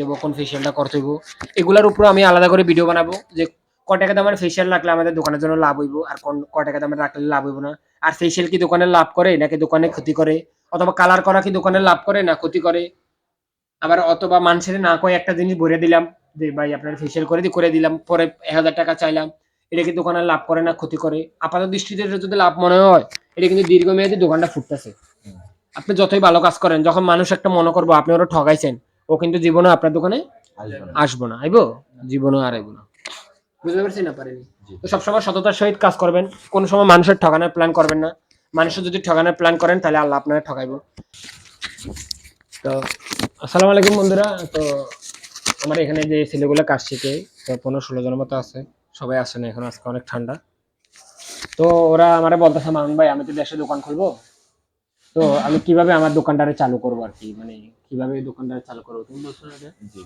দেবো কোন ফেসিয়ালটা করতে হইব। এগুলোর উপর আমি আলাদা করে ভিডিও বানাবো যে ক টাকা দামের ফেসিয়াল রাখলে আমাদের দোকানের জন্য লাভ হইব আর কোন ক টাকা দামের রাখলে লাভ হইব না। আর ফেসিয়াল কি দোকানে লাভ করে নাকি দোকানে ক্ষতি করে? অথবা কালার করা কি দোকানে লাভ করে না ক্ষতি করে? আবার অথবা মানুষের না কয়ে একটা জিনিস ভরে দিলাম যে ভাই আপনার ফেসিয়াল করে দি করে দিলাম পরে এক হাজার টাকা চাইলাম এটা কি দোকানে লাভ করে না ক্ষতি করে? আপাতত দৃষ্টিতে যদি লাভ মনে হয় এটা কিন্তু দীর্ঘমেয়াদী দোকানটা ফুটতেছে। আপনি যতই ভালো কাজ করেন যখন মানুষ একটা মনে করব আপনি ওরা ঠগাইছেন ও কিন্তু জীবনে আপনার দোকানে আসব না। আইবো? জীবনও আর আইবো না। বুঝতে পারছি না পারেনি। তো সবসময় সততার সহিত কাজ করবেন। কোন সময় মানুষের ঠকানোর প্ল্যান করবেন না। মানুষের যদি ঠকানোর প্ল্যান করেন তাহলে আল্লাহ আপনারা ঠকাইবো তো আসসালামু আলাইকুম বন্ধুরা। তো আমার এখানে যে ছেলেগুলো কাজ শিখে তো পনেরো ষোলো জনের মতো আছে। সবাই আসে না এখন আজকে অনেক ঠান্ডা। তো ওরা আমারে বলতেছে মামুন ভাই আমি তো দেশে দোকান খুলবো। তো আমি কীভাবে আমার দোকানটারে চালু করব আর কি? মানে কীভাবে এই দোকানটারে চালু করব তুমি বলছো না এটা? জি।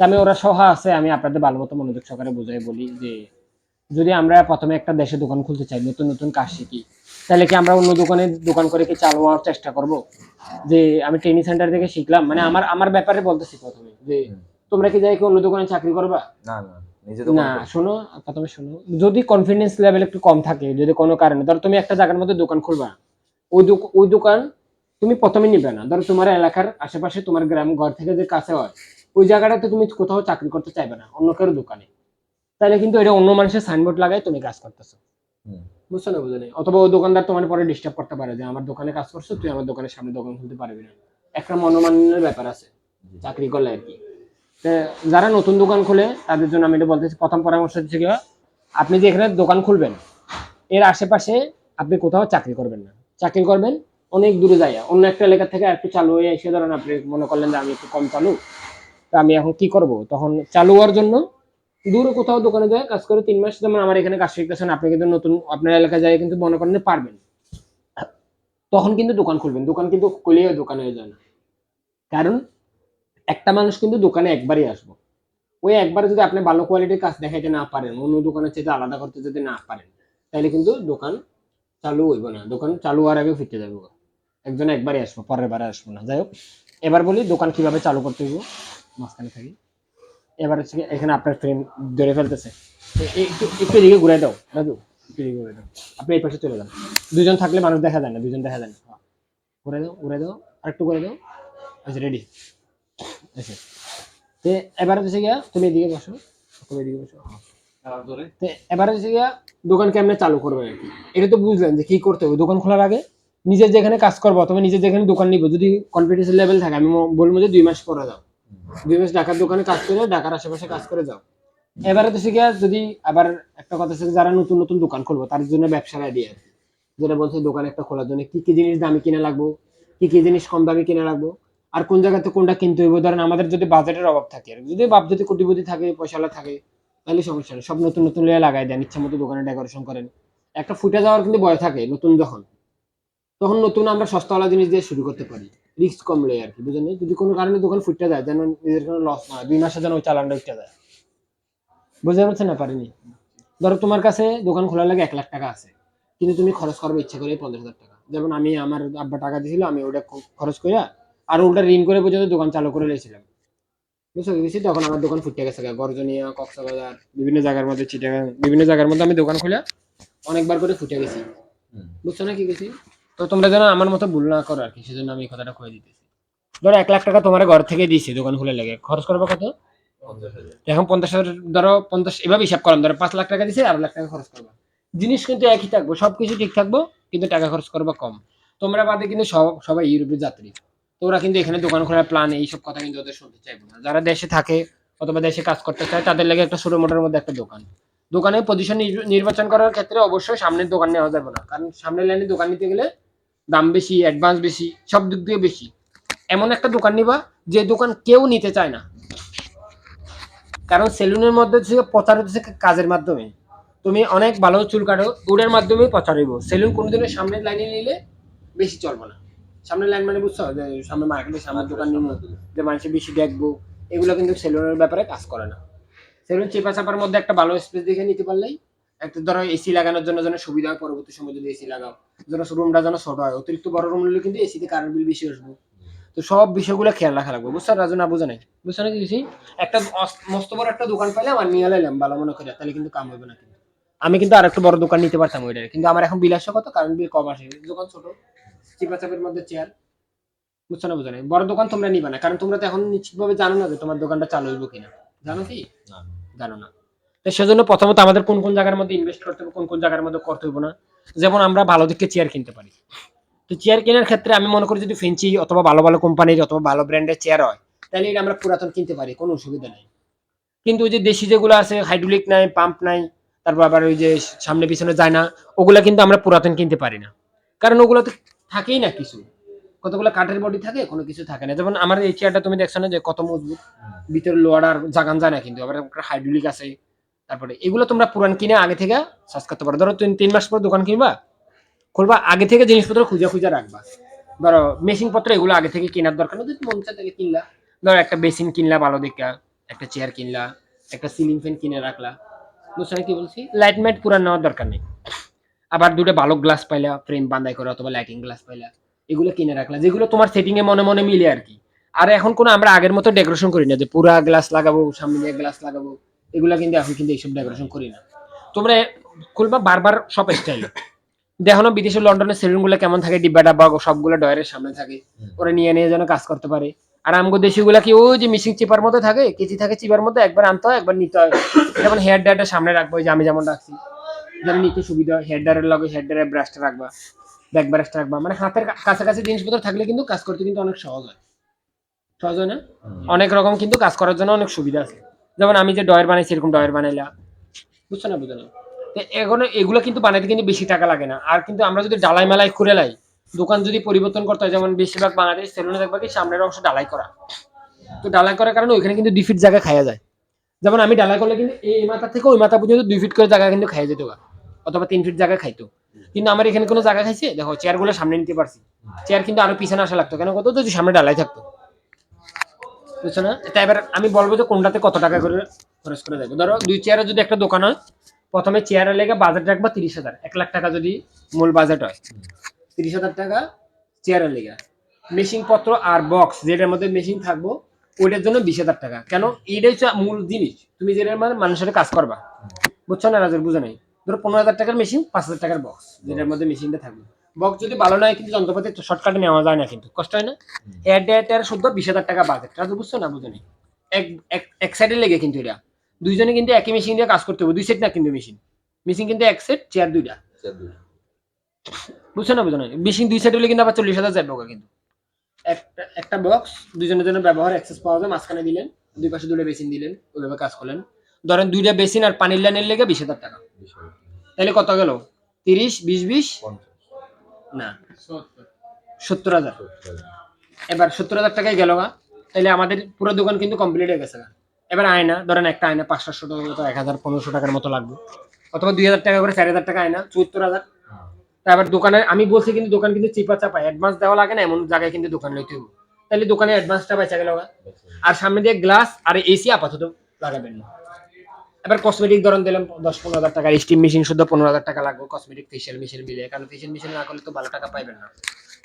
আমি ওরা সহা আছে আমি আপনাদের ভালো মতো মনোযোগ সহকারে বোঝাই বলি যে যদি আমরা প্রথমে একটা দেশে দোকান খুলতে চাই নতুন নতুন কাজ শিখি তাহলে কি আমরা অন্য দোকানে দোকান করে কি চালু হওয়ার চেষ্টা করব? যে আমি ট্রেনিং সেন্টার থেকে শিখলাম মানে আমার আমার ব্যাপারে বলতেছি প্রথমে যে তোমরা কি যাই কি অন্য দোকানে চাকরি করবা? না না না শোনো প্রথমে শোনো যদি কনফিডেন্স লেভেল একটু কম থাকে যদি কোনো কারণে ধরো তুমি একটা জায়গার মধ্যে দোকান খুলবা ওই ওই দোকান তুমি প্রথমে নিবে না। ধরো তোমার এলাকার আশেপাশে তোমার গ্রাম ঘর থেকে যে কাছে হয় ওই জায়গাটাতে তুমি কোথাও চাকরি করতে চাইবে না অন্য কারও দোকানে। তাহলে কিন্তু এটা অন্য মানুষের সাইনবোর্ড লাগাই তুমি কাজ করতেছো। বুঝছ না বুঝো? অথবা ওই দোকানদার তোমার পরে ডিস্টার্ব করতে পারে যে আমার দোকানে কাজ করছ তুই আমার দোকানের সামনে দোকান খুলতে পারবি না। একটা মনোমান্যের ব্যাপার আছে চাকরি করলে আর কি। যারা নতুন দোকান খুলে তাদের জন্য আমি এটা বলতেছি প্রথম পরামর্শ হচ্ছে গিয়ে, আপনি যে এখানে দোকান খুলবেন এর আশেপাশে আপনি কোথাও চাকরি করবেন না। চাকরি করবেন অনেক দূরে যায়। অন্য একটা এলাকা থেকে একটু চালু হয়ে এসে ধরেন আপনি মনে করলেন যে আমি একটু কম চালু, তা আমি এখন কি করব? তখন চালু হওয়ার জন্য দূরে কোথাও দোকানে যায়, কাজ করে তিন মাস, যেমন আমার এখানে কাজ শিখতেছেন, আপনি কিন্তু নতুন, আপনার এলাকায় যায় কিন্তু মনে করেন পারবেন। তখন কিন্তু দোকান খুলবেন। দোকান কিন্তু খুলে দোকানে হয়ে যায় না। কারণ একটা মানুষ কিন্তু দোকানে একবারই আসব। ওই একবার যদি আপনি ভালো কোয়ালিটির কাজ দেখাইতে না পারেন, অন্য দোকানের চেয়ে আলাদা করতে যদি না পারেন তাহলে কিন্তু দোকান চালু হইব না। দোকান চালু হওয়ার আগে ফিরতে যাব একজন একবারই আসব পরের বারে আসব না। যাই হোক এবার বলি দোকান কীভাবে চালু করতে হইব। মাঝখানে থাকি। এবার হচ্ছে এখানে আপনার ফ্রেম ধরে ফেলতেছে। একটু একটু এদিকে ঘুরে দাও দাদু। একটু এদিকে ঘুরে দাও। আপনি এই পাশে চলে যান। দুজন থাকলে মানুষ দেখা যায় না দুজন দেখা যায় না। হ্যাঁ। ঘুরে দাও ঘুরে দাও আর একটু করে দাও আচ্ছা রেডি আচ্ছা তে এবার হচ্ছে গিয়া তুমি এদিকে বসো তুমি এদিকে বসো। তে এবার হচ্ছে গিয়া দোকান কেমনে চালু করবে আর কি? এটা তো বুঝলেন যে কি করতে হবে। দোকান খোলার আগে নিজের যেখানে কাজ করব অথবা নিজের যেখানে দোকান নিবো, যদি কনফিডেন্স লেভেল থাকে, আমি বলব যে দুই মাস পরে যাও। দুই মাস ঢাকার দোকানে কাজ করে, ঢাকার আশেপাশে কাজ করে যাও। এবারে তো শিখে যদি আবার একটা কথা হচ্ছে যারা নতুন নতুন দোকান খুলবো, তার জন্য ব্যবসার আইডিয়া যেটা বলছে দোকান একটা খোলার জন্য কি কি জিনিস দামি কিনে লাগবো, কি কি জিনিস কম দামি কিনা লাগবো, আর কোন জায়গাতে কোনটা কিনতে হইব? ধরেন আমাদের যদি বাজেটের অভাব থাকে যদি বাপ যদি কোটিপতি থাকে পয়সালা থাকে, তাহলে সমস্যা নেই। সব নতুন নতুন লাগাই দেন, ইচ্ছা মতো দোকানে ডেকোরেশন করেন। একটা ফুটে যাওয়ার কিন্তু ভয় থাকে, নতুন যখন। তখন নতুন আমরা সস্তাওয়ালা জিনিস দিয়ে শুরু করতে পারি। রিস্ক কম লই আর কি বুঝলেন? যদি কোনো কারণে দোকান ফুটে যায় যেন নিজের কোনো লস না হয় দুই মাসে যেন ওই চালানটা উঠে যায়। বুঝতে পারছেন না পারিনি ধরো তোমার কাছে দোকান খোলার লাগে এক লাখ টাকা আছে কিন্তু তুমি খরচ করবে ইচ্ছা করে পঞ্চাশ হাজার টাকা। যেমন আমি আমার আব্বা টাকা দিয়েছিল আমি ওটা খরচ করে আর ওটা ঋণ করে পর্যন্ত দোকান চালু করে নিয়েছিলাম বুঝতে পেরেছি তখন আমার দোকান ফুটে গেছে। গর্জনিয়া কক্সবাজার বিভিন্ন জায়গার মধ্যে চিটাগাং বিভিন্ন জায়গার মধ্যে আমি দোকান খুলে অনেকবার করে ফুটে গেছি। বুঝছ না কি গেছি তো তোমরা যেন আমার মতো ভুল না করো আর কি সেজন্য আমি এই কথাটা কয়ে দিতেছি। ধরো এক লাখ টাকা তোমার ঘর থেকে দিয়েছি দোকান খুলে লাগে। খরচ করবে কত? এখন পঞ্চাশ হাজার ধরো পঞ্চাশ এভাবে হিসাব করলাম ধরো পাঁচ লাখ টাকা দিছে আড়াই লাখ টাকা খরচ করবা। জিনিস কিন্তু একই থাকব সবকিছু ঠিক থাকব কিন্তু টাকা খরচ করবা কম। তোমরা বাদে কিন্তু সব সবাই ইউরোপের যাত্রী। তো ওরা কিন্তু এখানে দোকান খোলার প্ল্যান এইসব কথা কিন্তু ওদের শুনতে চাইব না। যারা দেশে থাকে অথবা দেশে কাজ করতে চায় তাদের লাগে একটা ছোটো মোটোর মধ্যে একটা দোকান। দোকানে পজিশন নির্বাচন করার ক্ষেত্রে অবশ্যই সামনের দোকান নেওয়া যাবে না। কারণ সামনের লাইনে দোকান নিতে গেলে দাম বেশি অ্যাডভান্স বেশি, সব দিক দিয়ে বেশি। এমন একটা দোকান নিবা যে দোকান কেউ নিতে চায় না। কারণ সেলুনের মধ্যে থেকে প্রচার হচ্ছে কাজের মাধ্যমে। তুমি অনেক ভালো চুল কাটো ওটার মাধ্যমে প্রচার হইব। সেলুন কোনোদিনও সামনের লাইনে নিলে বেশি চলবে না। সামনের লাইন মানে বুঝছ? যে সামনে মার্কেটে সামনের দোকান নিব যে মানুষ বেশি দেখব, এগুলো কিন্তু সেলুনের ব্যাপারে কাজ করে না। সেলুন চেপা চাপার মধ্যে একটা ভালো স্পেস দেখে নিতে পারলেই একটা ধরো এসি লাগানোর জন্য যেন সুবিধা হয় পরবর্তী সময় যদি এসি লাগাও। যেন রুমটা যেন ছোট হয়। অতিরিক্ত বড় রুম নিলে কিন্তু এসিতে কারেন্ট বিল বেশি আসবে। তো সব বিষয়গুলো খেয়াল রাখা লাগবে। বুঝছ? রাজু না বুঝে নাই? বুঝছ না কি কিছু? একটা মস্ত বড় একটা দোকান পাইলে আমার নিয়ে লাইলাম ভালো মনে করে। তাহলে কিন্তু কাম হবে না কিন্তু। আমি কিন্তু আর একটা বড় দোকান নিতে পারতাম ওইটার কিন্তু আমার এখন বিলাস কত? কারণ বিল কম আসে। দোকান ছোট চিপা চাপের মধ্যে চেয়ার বুঝছ না বুঝো নাই? বড় দোকান তোমরা নিবা না। কারণ তোমরা তো এখন নিশ্চিতভাবে জানো না যে তোমার দোকানটা চালু হইব কিনা। জানো কি? জানো না। তো সেজন্য প্রথমত আমাদের কোন কোন জায়গার মধ্যে ইনভেস্ট করতে হবে কোন কোন জায়গার মধ্যে করতে হবে না। যেমন আমরা ভালো দিকে চেয়ার কিনতে পারি। তো চেয়ার কেনার ক্ষেত্রে আমি মনে করি যদি ফেঞ্চি অথবা ভালো ভালো কোম্পানির অথবা ভালো ব্র্যান্ডের চেয়ার হয় তাহলে এটা আমরা পুরাতন কিনতে পারি কোনো অসুবিধা নেই। কিন্তু ওই যে দেশি যেগুলো আছে হাইড্রোলিক নাই পাম্প নাই তারপর আবার ওই যে সামনে পিছনে যায় না ওগুলা কিন্তু আমরা পুরাতন কিনতে পারি না। কারণ ওগুলো তো থাকেই না কিছু। কতগুলো কাঠের বডি থাকে কোনো কিছু থাকে না। যেমন আমার এই চেয়ারটা তুমি দেখছ না যে কত মজবুত? ভিতরে লোয়ার আর জাগান যায় না কিন্তু আবার হাইড্রোলিক আছে। তারপরে এগুলো তোমরা পুরান কিনে আগে থেকে সার্চ করতে পারো। ধরো তুমি তিন মাস পর দোকান কিনবা, খুলবা, আগে থেকে জিনিসপত্র খুঁজে খুঁজে রাখবা। ধরো মেশিন পত্র এগুলো আগে থেকে কেনার দরকার নেই মন চায় তাহলে কিনলা। ধরো একটা বেসিন কিনলা ভালো দেখা, একটা চেয়ার কিনলা, একটা সিলিং ফ্যান কিনে রাখলা। বুঝছ কি বলছি? লাইট মাইট পুরান নেওয়ার দরকার নেই। আবার দুটো ভালো গ্লাস পাইলা ফ্রেম বান্ধাই করে অথবা লাইটিং গ্লাস পাইলা, এগুলো কিনে রাখলা। যেগুলো তোমার সেটিংয়ে মনে মনে মিলে আর কি। আর এখন কোনো আমরা আগের মতো ডেকোরেশন করি না যে পুরা গ্লাস লাগাবো, সামনে গ্লাস লাগাবো। এগুলা কিন্তু এখন কিন্তু এইসব ডেকোরেশন করি না। তোমরা খুলবা বারবার সব স্টাইল দেখো না বিদেশে লন্ডনের সেলুনগুলো কেমন থাকে ডিব্বা ডাব্বা সবগুলো ডয়ারের সামনে থাকে। ওরা নিয়ে নিয়ে যেন কাজ করতে পারে। আর আমগো দেশি গুলা কি ওই যে মিশিং চিপার মধ্যে থাকে কেচি থাকে চিপার মধ্যে একবার আনতে হয় একবার নিতে হয়। যেমন হেয়ার ড্রায়ারটা সামনে রাখব ওই যে আমি যেমন রাখছি। যেন নিতে সুবিধা হয় হেয়ার ড্রায়ারের লগে হেয়ার ড্রায়ার ব্রাশটা রাখবা ব্যাক ব্রাশটা রাখবা। মানে হাতের কাছাকাছি জিনিসপত্র থাকলে কিন্তু কাজ করতে কিন্তু অনেক সহজ হয়। সহজ হয় না? অনেক রকম কিন্তু কাজ করার জন্য অনেক সুবিধা আছে। যেমন আমি যে ডয়ের বানাইছি এরকম ডয়ের বানাইলা। বুঝছ না বুঝো না। তো এগুলো এগুলো কিন্তু বানাইতে কিন্তু বেশি টাকা লাগে না। আর কিন্তু আমরা যদি ডালাই মালাই করে লাই দোকান যদি পরিবর্তন করতে হয় যেমন বেশিরভাগ বাংলাদেশ সেলুনে দেখবা কি সামনের অংশ ডালাই করা। তো ডালাই করার কারণে ওইখানে কিন্তু দুই ফিট জায়গা খাওয়া যায়। যেমন আমি ডালাই করলে কিন্তু এই মাথা থেকে ওই মাথা পর্যন্ত দুই ফিট করে জায়গা কিন্তু খাইয়া যেত অথবা তিন ফিট জায়গা খাইতো। কিন্তু আমার এখানে কোনো জায়গা খাইছে? দেখো চেয়ারগুলো সামনে নিতে পারছি। চেয়ার কিন্তু আরও পিছনে আসা লাগতো। কেন কত? যদি সামনে ডালাই থাকতো। বুঝছ না? এবার আমি বলব যে কোনটাতে কত টাকা করে খরচ করে যাবে ধরো দুই চেয়ারে যদি একটা দোকান হয়, প্রথমে চেয়ারের লেগে বাজেট রাখবা তিরিশ হাজার। এক লাখ টাকা যদি মূল বাজেট হয়, তিরিশ হাজার টাকা চেয়ারের লেগে। মেশিন পত্র আর বক্স যেটার মধ্যে মেশিন থাকব, ওইটার জন্য বিশ হাজার টাকা। কেন? এইটাই হচ্ছে মূল জিনিস। তুমি যেটার মানে মানুষের কাজ করবা। বুঝছ না? রাজের বুঝে নাই। ধরো পনেরো হাজার টাকার মেশিন পাঁচ হাজার টাকার বক্স যেটার মধ্যে মেশিনটা থাকবে। বক্স যদি ভালো নয় কিন্তু যন্ত্রপাতি শর্টকাটে নেওয়া যায় না কিন্তু। কষ্ট হয় না? এয়ার ডেয়ার শুদ্ধ বিশ হাজার টাকা বাজেট রাজু বুঝছ না বুঝো এক এক- সাইডে লেগে কিন্তু এটা। দুইজনে কিন্তু একই মেশিন দিয়ে কাজ করতে হবে। দুই সেট না কিন্তু মেশিন মেশিন কিন্তু এক সেট চেয়ার দুইটা। বুঝছ না বুঝো না মেশিন দুই সেট হলে কিন্তু আবার চল্লিশ হাজার যাবে কিন্তু। একটা একটা বক্স দুজনের জন্য ব্যবহার অ্যাক্সেস পাওয়া যায়। মাঝখানে দিলেন দুই পাশে দুটো বেসিন দিলেন ওইভাবে কাজ করলেন। ধরেন দুইটা বেসিন আর পানির লাইনের লেগে বিশ হাজার টাকা। তাহলে কত গেল? তিরিশ বিশ বিশ? না। সত্তর। হাজার। এবার সত্তর হাজার টাকায় গেল গা। তাহলে আমাদের পুরো দোকান কিন্তু কমপ্লিট হয়ে গেছে। এবার আয়না ধরেন একটা আয়না পাঁচ সাতশো টাকার মতো এক হাজার পনেরোশো টাকার মতো লাগবে। অথবা দুই হাজার টাকা করে চার হাজার টাকা আয়না চুয়াত্তর হাজার। তারপর দোকানে আমি বলছি কিন্তু দোকান কিন্তু চিপা চাপা অ্যাডভান্স দেওয়া লাগে না এমন জায়গায় কিন্তু দোকান লইতে হবে তাহলে দোকানে অ্যাডভান্সটা বেচা গেল গা। আর সামনে দিয়ে গ্লাস আর এসি আপাতত লাগাবেন না। এবার কসমেটিক ধরন দিলাম দশ পনেরো হাজার টাকা স্টিম মেশিন শুদ্ধ পনেরো হাজার টাকা লাগবে কসমেটিক ফেশিয়াল মেশিন মিলে। কারণ ফেশিয়াল মেশিন না করলে তো ভালো টাকা পাইবেন না।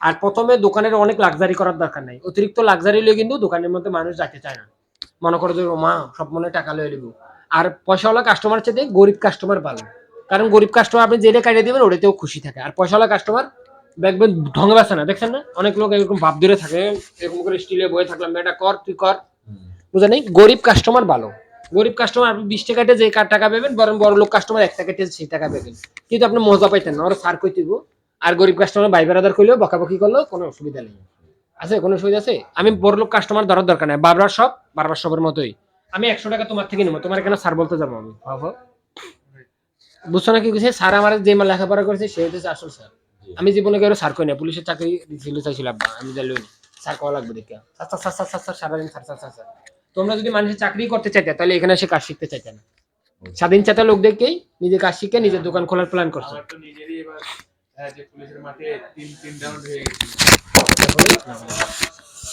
আর প্রথমে দোকানের অনেক লাক্সারি করার দরকার নাই। অতিরিক্ত লাক্সারি হলে কিন্তু দোকানের মধ্যে মানুষ যেতে চায় না। মনে করো যে মা সব মনে টাকা লয়ে নেব। আর পয়সাওয়ালা কাস্টমার চেয়ে গরিব কাস্টমার ভালো কারণ গরিব কাস্টমার আপনি যেটা কাটিয়ে দেবেন ওটাতেও খুশি থাকে। আর পয়সাওয়ালা কাস্টমার দেখবেন ঢঙ্গে বাসে না। দেখছেন না? অনেক লোক এরকম ভাব ধরে থাকে এরকম করে স্টিলে বয়ে থাকলাম এটা কর তুই কর। বুঝা নেই? গরিব কাস্টমার ভালো। গরিব কাস্টমার আপনি বিশ টাকাতে যে কার টাকা পাবেন বরং বড় লোক কাস্টমার এক টাকাতে সেই টাকা পাবেন কিন্তু আপনি মজা পাইতেন না ওরা সার কই দিব আর গরিব কাস্টমার ভাই বেড়াদার করলেও বকাবকি করলেও কোনো অসুবিধা নেই আছে কোনো অসুবিধা আছে আমি বড় লোক কাস্টমার ধরার দরকার নাই বারবার সব বারবার সবের মতোই আমি একশো টাকা তোমার থেকে নেব তোমার কেন স্যার বলতে যাব আমি ভাবো বুঝছ না কি বুঝছে স্যার আমার যে আমার লেখাপড়া করেছে সে হচ্ছে আসল স্যার আমি জীবনে কেউ স্যার কই না পুলিশের চাকরি দিছিল চাইছিল আমি যা লইনি স্যার কওয়া লাগবে দেখে sir sir sir sir sir সারাদিন স্যার স্যার স্যার তোমরা যদি মানুষের চাকরি করতে চাইতে তাহলে এখানে এসে কাজ শিখতে চাইতে না। স্বাধীন চেতা লোক দেখেই নিজে কাজ শিখে নিজের দোকান খোলার প্ল্যান করছে। হ্যাঁ,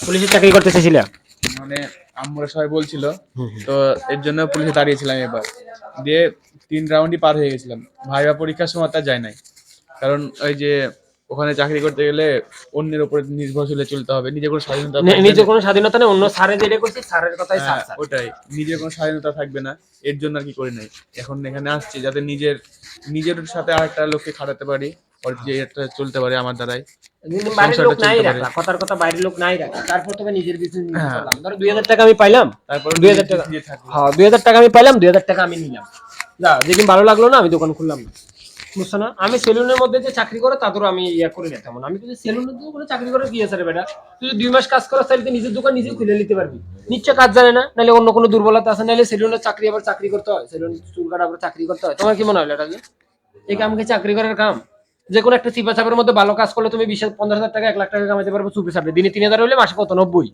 পুলিশের চাকরি করতে চাইছিল? মানে আমরা সবাই বলছিল তো এর জন্য পুলিশে দাঁড়িয়েছিলাম এবার। দিয়ে তিন রাউন্ডই পার হয়ে গেছিলাম। ভাইবা পরীক্ষার সময় তা যায় নাই। কারণ ওই যে ওখানে চাকরি করতে গেলে অন্যের উপরে নির্ভরশীল চলতে হবে। নিজের কোনো স্বাধীনতা নিজের কোনো স্বাধীনতা নেই অন্য স্যারে যেটা করছে স্যারের কথাই স্যার হ্যাঁ, স্যার ওটাই। নিজের কোনো স্বাধীনতা থাকবে না এর জন্য আর কি করি নাই। এখন এখানে আসছি যাতে নিজের নিজের সাথে আর আরেকটা লোককে খাটাতে পারি ওর যে একটা চলতে পারে আমার দ্বারাই। লোক নাই কথার কথা বাইরের লোক নাই তারপর তবে নিজের বিজনেস নিজে হ্যাঁ। ধরো দুই হাজার টাকা আমি পাইলাম তারপর 2000 টাকা। হ্যাঁ দুই হাজার টাকা আমি পাইলাম দুই হাজার টাকা আমি নিলাম। যা যেদিন ভালো লাগল না আমি দোকান খুললাম না। বুঝছ না? আমি সেলুনের মধ্যে যে চাকরি করে, তাদেরও আমি ইয়ে করি না তেমন। আমি কিন্তু সেলুনের দোকানে চাকরি করে, কি আছে বেটা? তুই দুই মাস কাজ করো তাহলে তুই নিজের দোকান নিজে খুলে নিতে পারবি। নিশ্চয় কাজ জানে না, নাহলে অন্য কোনো দুর্বলতা আছে, নাহলে সেলুনের চাকরি আবার চাকরি করতে হয়। সেলুন চুল কাটা আবার চাকরি করতে হয়। তোমার কি মনে হয় এটা এই কাম কি চাকরি করার কাম? যে কোনো একটা চিপা চাপের মধ্যে ভালো কাজ করলে তুমি বিশ পনেরো হাজার টাকা, এক লাখ টাকা কামাতে পারবে চুপে চাপে দিনে তিন হাজার হলে মাসে কত নব্বই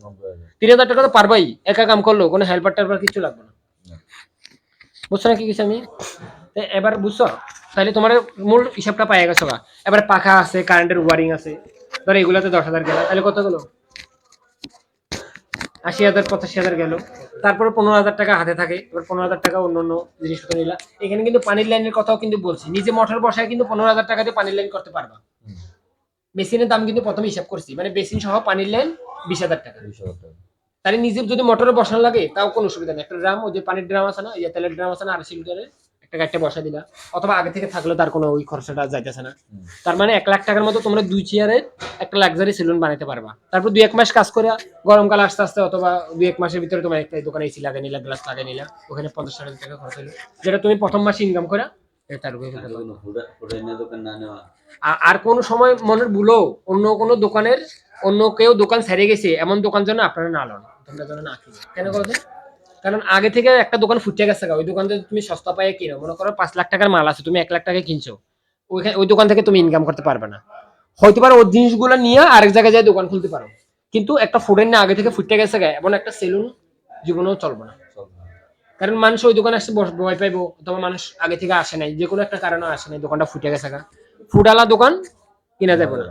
তিন হাজার টাকা তো পারবাই। একা কাম করল কোনো হেল্পার টেল্পার কিছু লাগবে না। বুঝছ না কি কিছু আমি? এবার বুঝছ? তাহলে তোমার মূল হিসাবটা পাই গেছো গা। এবার পাখা আছে কারেন্টের ওয়ারিং আছে। ধর এগুলাতে দশ হাজার গেল তাহলে কত গেলো? আশি হাজার পঁচাশি হাজার গেল। তারপরে পনেরো হাজার টাকা হাতে থাকে এবার পনেরো হাজার টাকা অন্য অন্য জিনিসপত্র নিলা। এখানে কিন্তু পানির লাইনের কথাও কিন্তু বলছি। নিজে মোটর বসায় কিন্তু পনেরো হাজার টাকা দিয়ে পানির লাইন করতে পারবা। হুম। বেসিনের দাম কিন্তু প্রথমে হিসাব করছি। মানে বেসিন সহ পানির লাইন বিশ হাজার টাকা। তাহলে নিজে যদি মোটরে বসানো লাগে তাও কোনো অসুবিধা নেই। একটা ড্রাম ওই যে পানির ড্রাম আছে না ইয়ে তেলের ড্রাম আছে না আড়াইশো লিটারের একটা গাড়িটা বসা দিলা। অথবা আগে থেকে থাকলে তার কোনো ওই খরচাটা যাইতেছে না। তার মানে এক লাখ টাকার মতো তোমরা দুই চেয়ারের একটা লাক্সারি সেলুন বানাতে পারবা। তারপর দুই এক মাস কাজ করে গরমকাল আস্তে আস্তে অথবা দুই এক মাসের ভিতরে তোমার একটা দোকানে এসি লাগিয়ে নিলা গ্লাস লাগিয়ে নিলা ওখানে পঞ্চাশ ষাট হাজার টাকা খরচ হলো যেটা তুমি প্রথম মাসে ইনকাম করে তার আর কোন সময় মনের ভুলো অন্য কোনো দোকানের অন্য কেউ দোকান ছেড়ে গেছে এমন দোকান যেন আপনারা না লন তোমরা যেন না কেন। করবে কারণ আগে থেকে একটা দোকান ফুটে গেছে ওই দোকান থেকে তুমি সস্তা পাইয়ে কিনো। মনে করো পাঁচ লাখ টাকার মাল আছে, তুমি এক লাখ টাকায় কিনছো। ওইখানে ওই দোকান থেকে তুমি ইনকাম করতে পারবে না। হয়তো পারো ওই জিনিসগুলো নিয়ে আরেক জায়গায় যায় দোকান খুলতে পারো। কিন্তু একটা ফুডের না আগে থেকে ফুটে গেছে গা, এমন একটা সেলুন জীবনেও চলবে না। কারণ মানুষ ওই দোকানে আসতে ভয় পাইবো, অথবা মানুষ আগে থেকে আসে নাই, যে কোনো একটা কারণে আসে নাই, দোকানটা ফুটে গেছে গা। ফুডালা দোকান কিনা যাবে না।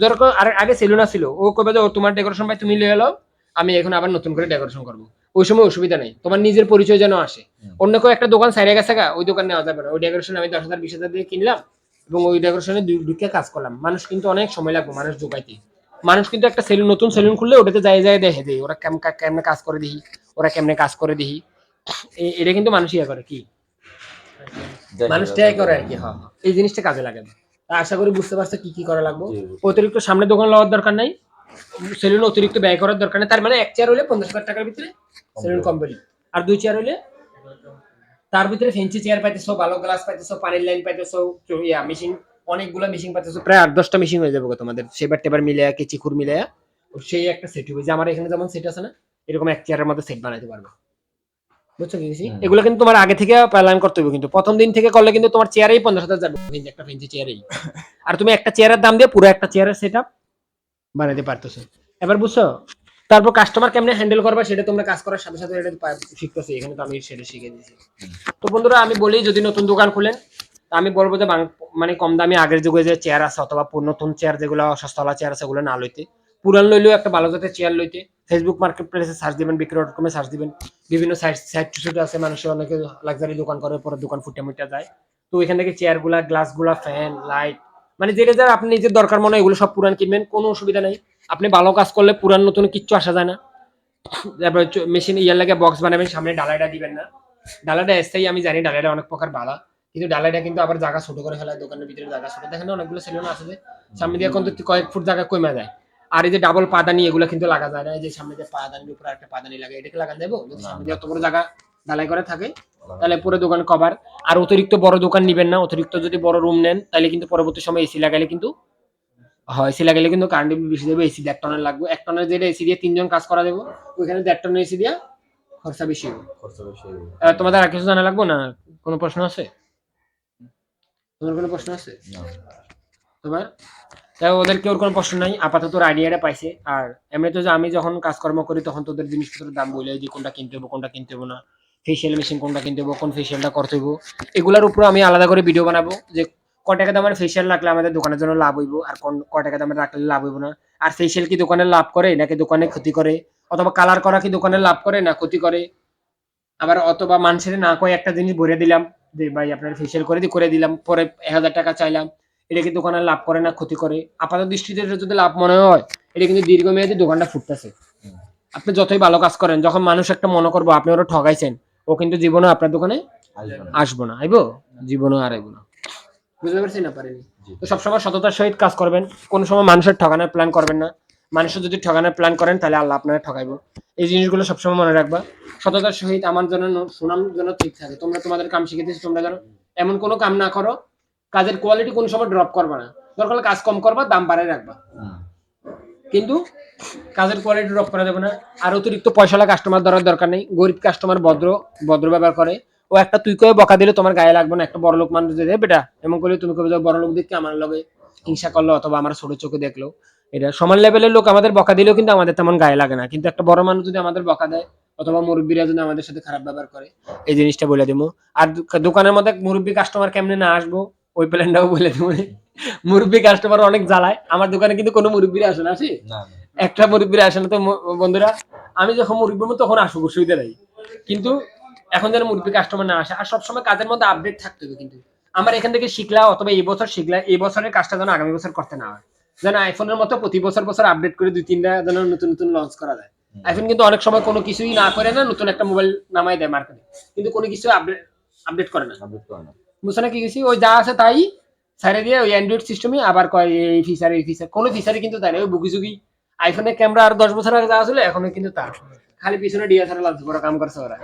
ধরো আর আগে সেলুন ছিল ও কবে তোমার ডেকোরেশন পাই তুমি লিয়ে এলো আমি এখন আবার নতুন করে ডেকোরেশন করব। ওই সময় অসুবিধা নেই। তোমার নিজের পরিচয় যেন আসে। অন্য কেউ একটা দোকান সাইডে গেছে গা ওই দোকান নেওয়া যাবে না। ওই ডেকোরেশন আমি দশ হাজার বিশ হাজার দিয়ে কিনলাম এবং ওই ডেকোরেশনে ঢুকে কাজ করলাম। মানুষ কিন্তু অনেক সময় লাগবে মানুষ যোগাইতে মানুষ কিন্তু একটা সেলুন নতুন সেলুন খুললে ওটাতে যায় যায় দেখে দেয় ওরা কেমন কেমনে কাজ করে দিহি ওরা কেমনে কাজ করে এ- এটা কিন্তু মানুষ ইয়ে করে কি? মানুষ। ট্রাই করে আর কি হ্যাঁ হ্যাঁ। এই জিনিসটা কাজে লাগে। আশা করি বুঝতে পারছ কি কি করা লাগবে। অতিরিক্ত সামনে দোকান লওয়ার দরকার নাই। সেলুন অতিরিক্ত ব্যয় করার দরকার নেই। তার মানে এক চেয়ার হলে পঞ্চাশ হাজার টাকার ভিতরে সেলুন কমপ্লিট আর দুই চেয়ার হলে তার ভিতরে ফেন্সি চেয়ার পাইতেছো ভালো গ্লাস পাইতেছো পানির লাইন পাইতেছো ইয়া মেশিন অনেকগুলো মেশিন পাইতেছো। প্রায় আট দশটা মেশিন হয়ে যাবে তোমাদের। সেবার টেবার মিলে কেচি খুর মিলে সেই একটা সেট হবে। যে আমার এখানে যেমন সেট আছে না এরকম এক চেয়ারের মধ্যে সেট বানাইতে পারবে। বুঝছ কি? এগুলো কিন্তু তোমার আগে থেকে প্ল্যান করতে হবে কিন্তু। প্রথম দিন থেকে করলে কিন্তু তোমার চেয়ারেই পঞ্চাশ হাজার যাবে। একটা ফেন্সি চেয়ারেই আর তুমি একটা চেয়ারের দাম দিয়ে পুরো একটা চেয়ারের সেট আপ বানাইতে পারতেছো। এবার বুঝছ? তারপর কাস্টমার কেমনে হ্যান্ডেল করবা সেটা তোমরা কাজ করার সাথে সাথে এটা শিখতেছো, এখানে তো আমি সেটা শিখে দিয়েছি। তো বন্ধুরা, আমি বলি যদি নতুন দোকান খুলেন আমি বলব যে মানে কম দামি আগের যুগে যে চেয়ার আছে অথবা নতুন চেয়ার যেগুলো সস্তাওয়ালা চেয়ার আছে ওগুলো না লইতে। পুরান লইলেও একটা ভালো জাতের চেয়ার লইতে। ফেসবুক মার্কেট প্লেসে সার্চ দিবেন বিক্রি ডট কমে সার্চ দিবেন। বিভিন্ন সাইট সাইট আছে, মানুষের অনেকে লাক্সারি দোকান করে, পরে দোকান ফুটে মুটে যায়। তো ওইখান থেকে চেয়ারগুলা গ্লাসগুলা ফ্যান লাইট মানে যেটা যা আপনি নিজের দরকার মনে হয় এগুলো সব পুরান কিনবেন, কোনো অসুবিধা নেই। আপনি ভালো কাজ করলে পুরান নতুন কিচ্ছু আসা যায় না। তারপরে মেশিন ইয়ার লাগে বক্স বানাবেন, সামনে ডালাইটা দিবেন না। ডালাটা এসেই আমি জানি ডালাইটা অনেক প্রকার বালা। কিন্তু ডালাইটা কিন্তু আবার জায়গা ছোট করে ফেলায়, দোকানের ভিতরে জায়গা ছোট। দেখেন অনেকগুলো সেলুন আছে যে, সামনে দিয়ে কিন্তু কয়েক ফুট জায়গা কমে যায়। আর এই যে ডাবল পাদানি, এগুলো কিন্তু লাগা যায় না। এই যে সামনে যে পাদানির উপরে একটা পাদানি লাগে, এটাকে লাগা যদি সামনে। দিয়ে অত বড় জায়গা ডালাই করে থাকে তাহলে পুরো দোকান কভার আর অতিরিক্ত বড় দোকান নিবেন না অতিরিক্ত যদি বড় রুম নেন তাহলে কিন্তু পরবর্তী সময় এসি লাগাইলে কিন্তু হয়। এসি লাগাইলে কিন্তু কারেন্ট বিল বেশি দেবে এসি দেড় টনের লাগবে। এক টনের যেটা এসি দিয়ে তিনজন কাজ করা দেবো ওইখানে দেড় টনের এসি দিয়ে খরচা বেশি হবে। খরচা বেশি হবে। তোমাদের আর কিছু জানা লাগবে না? কোনো প্রশ্ন আছে? তোমার কোনো প্রশ্ন আছে? তোমার? তাই ওদের কেউ কোনো প্রশ্ন নাই আপাতত আইডিয়াটা পাইছে। আর এমনি তো যে আমি যখন কাজকর্ম করি তখন তোদের জিনিসপত্রের দাম বলে যে কোনটা কিনতে হব কোনটা কিনতে হব না। ফেসিয়াল মেশিন কোনটা কিনতে হব কোন ফেসিয়ালটা করতে হব এগুলোর উপর আমি আলাদা করে ভিডিও বানাবো যে ক টাকা দামের ফেসিয়াল রাখলে আমাদের দোকানের জন্য লাভ হইব আর কোন ক টাকা দামের রাখলে লাভ হইব না। আর ফেসিয়াল কি দোকানে লাভ করে নাকি দোকানে ক্ষতি করে? অথবা কালার করা কি দোকানে লাভ করে না ক্ষতি করে? আবার অথবা মানুষের না কয়ে একটা জিনিস ভরে দিলাম যে ভাই আপনার ফেসিয়াল করে দিয়ে করে দিলাম পরে এক হাজার টাকা চাইলাম এটা কি দোকানে লাভ করে না ক্ষতি করে? আপাতত দৃষ্টিতে যদি লাভ মনে হয় এটা কিন্তু দীর্ঘমেয়াদী দোকানটা ফুটতেছে। আপনি যতই ভালো কাজ করেন যখন মানুষ একটা মনে করব আপনি ওরা ঠগাইছেন ও কিন্তু জীবনে আপনার দোকানে আসব না। আইবো? জীবনে আর আইবো না। বুঝতে পারছি না পারেনি। তো সবসময় সততার সহিত কাজ করবেন। কোনো সময় মানুষের ঠকানোর প্ল্যান করবেন না। মানুষের যদি ঠকানোর প্ল্যান করেন তাহলে আল্লাহ আপনাকে ঠকাইবো এই জিনিসগুলো সবসময় মনে রাখবা। সততার সহিত আমার জন্য সুনাম যেন ঠিক থাকে। তোমরা তোমাদের কাম শিখে দিচ্ছি তোমরা যেন এমন কোনো কাম না করো। কাজের কোয়ালিটি কোন সময় ড্রপ করবা না। দরকার হলে কাজ কম করবা দাম বাড়ায় রাখবা। কিন্তু কাজের কোয়ালিটি ড্রপ করা যাবে না। আর অতিরিক্ত পয়সালা কাস্টমার ধরার দরকার নেই। গরিব কাস্টমার ভদ্র ভদ্র ব্যবহার করে। ও একটা তুই কয়ে বকা দিলে তোমার গায়ে লাগবে না। একটা বড় লোক মানুষ দিয়ে বেটা। এমন করলে তুমি কবে বড় লোক দেখতে আমার লগে হিংসা করল অথবা আমার ছোট চোখে দেখল। এটা সমান লেভেলের লোক আমাদের বকা দিলেও কিন্তু আমাদের তেমন গায়ে লাগে না। কিন্তু একটা বড় মানুষ যদি আমাদের বকা দেয় অথবা মুরব্বীরা যদি আমাদের সাথে খারাপ ব্যবহার করে, এই জিনিসটা বলে দেবো আর দোকানের মধ্যে মুরব্বী কাস্টমার কেমনে না আসব ওই প্ল্যানটাও বলে দেবো। মুরব্বী কাস্টমার অনেক জ্বালায়। আমার দোকানে কিন্তু কোনো মুরব্বীরা আসে না আসে? একটা মুরব্বীরা আসে না তো বন্ধুরা আমি যখন মুরব্বী তখন আসব অসুবিধা নেই। কিন্তু এখন যেন মুরব্বী কাস্টমার না আসে আর সবসময় কাজের মধ্যে আপডেট থাকতে হবে কিন্তু। আমার এখান থেকে শিখলা অথবা এই বছর শিখলা এই বছরের কাজটা যেন আগামী বছর করতে না হয়। যেন আইফোনের মতো প্রতি বছর বছর আপডেট করে দুই তিনটা যেন নতুন নতুন লঞ্চ করা যায়। আইফোন কিন্তু অনেক সময় কোনো কিছুই না করে না নতুন একটা মোবাইল নামাই দেয় মার্কেটে কিন্তু কোনো কিছু আপডেট আপডেট করে না। আপডেট করে না। বুঝছ কি গেছি? ওই যা আছে তাই সাইডে দিয়ে ওই অ্যান্ড্রয়েড সিস্টেমে আবার কয় এই ফিচার এই ফিচার কোনো ফিচারই কিন্তু তাই না ওই বুকি জুগি আইফোনের ক্যামেরা আর দশ বছর আগে যা ছিল এখনও কিন্তু তা খালি পিছনে ডিএসএলআর লাগছে, বড় কাম করছে ওরা।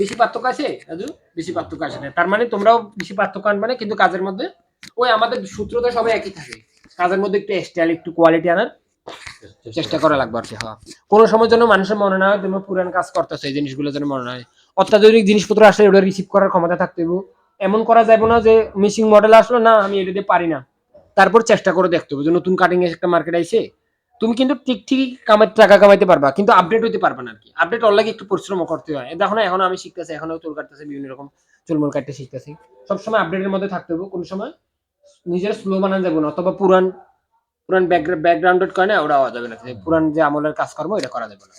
বেশি পার্থক্য আছে, রাজু? বেশি পার্থক্য আসে না তার মানে তোমরাও বেশি পার্থক্য আনবে না কিন্তু কাজের মধ্যে ওই আমাদের সূত্র তো সবাই একই থাকে। কাজের মধ্যে একটু স্টাইল একটু কোয়ালিটি আনার চেষ্টা করা লাগবে আর কি হ্যাঁ। কোনো সময় যেন মানুষের মনে না হয় তুমি পুরান কাজ করতেছো, এই জিনিসগুলো যেন মনে হয়। অত্যাধুনিক জিনিসপত্র আসলে ওটা রিসিভ করার ক্ষমতা থাকতে হবে এমন করা যাবে না যে মিসিং মডেল আসলো, না, আমি এটা পারি না। তারপর চেষ্টা করে দেখতে হবে যে নতুন কাটিং এর একটা মার্কেট আইছে। তুমি কিন্তু ঠিক ঠিকই কামাই টাকা কামাইতে পারবা, কিন্তু আপডেট হইতে পারবা না আর কি। আপডেট লাগে একটু পরিশ্রম করতে হয়। দেখো না, এখন আমি শিখতেছি, এখনও চুল কাটতেছি, বিভিন্ন রকম চুলমুল কাটতে শিখতেছি। সবসময় আপডেটের মধ্যে থাকতে হবে, কোনো সময় নিজের স্লো বানানো যাবে না, অথবা পুরান পুরান ব্যাকগ্রাউন্ডেড করে না, ওরা হওয়া যাবে না। পুরান যে আমলের কাজকর্ম, এটা করা যাবে না।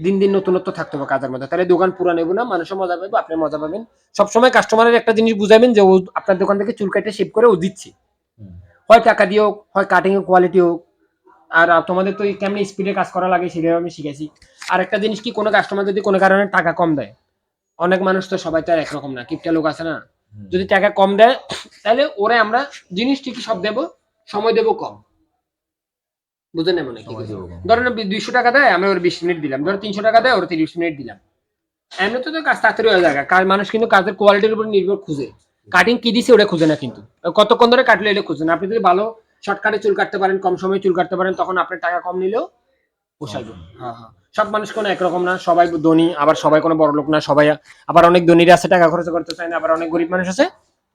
দিন দিন নতুনত্ব থাকতে হবে কাজের মধ্যে। তাহলে দোকান পুরান নেব না মানুষও মজা পাবে আপনি মজা পাবেন। সবসময় কাস্টমারের একটা জিনিস বুঝাবেন যে ও আপনার দোকান থেকে চুল কাটে শেপ করে ও দিচ্ছে। হয় টাকা দিয়ে হোক হয় কাটিং এর কোয়ালিটি হোক। আর তোমাদের তো কেমনি স্পিডে কাজ করা লাগে সেটাও আমি শিখেছি। আর একটা জিনিস কি কোনো কাস্টমার যদি কোনো কারণে টাকা কম দেয় অনেক মানুষ তো সবাই তো আর একরকম না কিপটা লোক আছে না। যদি টাকা কম দেয় তাহলে ওরে আমরা জিনিস ঠিকই সব দেবো সময় দেবো কম। বুঝে নেব নাকি? সময় ধরেন দুইশো টাকা দেয় আমি ওর বিশ মিনিট দিলাম। ধরো তিনশো টাকা দেয় ওর তিরিশ মিনিট দিলাম। এমনি তো তো কাজ তাড়াতাড়ি হয়ে যায়। কাজ মানুষ কিন্তু কাজের কোয়ালিটির উপর নির্ভর খুঁজে। কাটিং কি দিছে ওটা খুঁজে না কিন্তু। কতক্ষণ ধরে কাটলে এটা খুঁজে না। আপনি যদি ভালো শর্টকাটে চুল কাটতে পারেন কম সময়ে চুল কাটতে পারেন তখন আপনার টাকা কম নিলেও পোষাইবে হ্যাঁ হ্যাঁ। সব মানুষ কোনো একরকম না। সবাই ধনী আবার সবাই কোনো বড় লোক না। সবাই আবার অনেক ধনীরা আছে টাকা খরচ করতে চায় না। আবার অনেক গরিব মানুষ আছে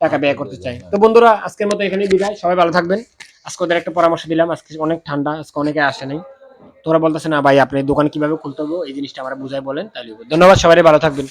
টাকা ব্যয় করতে চায়। তো বন্ধুরা আজকের মতো এখানেই বিদায়। সবাই ভালো থাকবেন। আজকে ওদের একটা পরামর্শ দিলাম, আজকে অনেক ঠান্ডা, আজকে অনেকে আসে নাই। তোরা বলতেছে, না ভাই, আপনি দোকান কীভাবে খুলতে হবে? এই জিনিসটা আমরা বুঝাই বলেন তাহলে ধন্যবাদ সবাই, ভালো থাকবেন।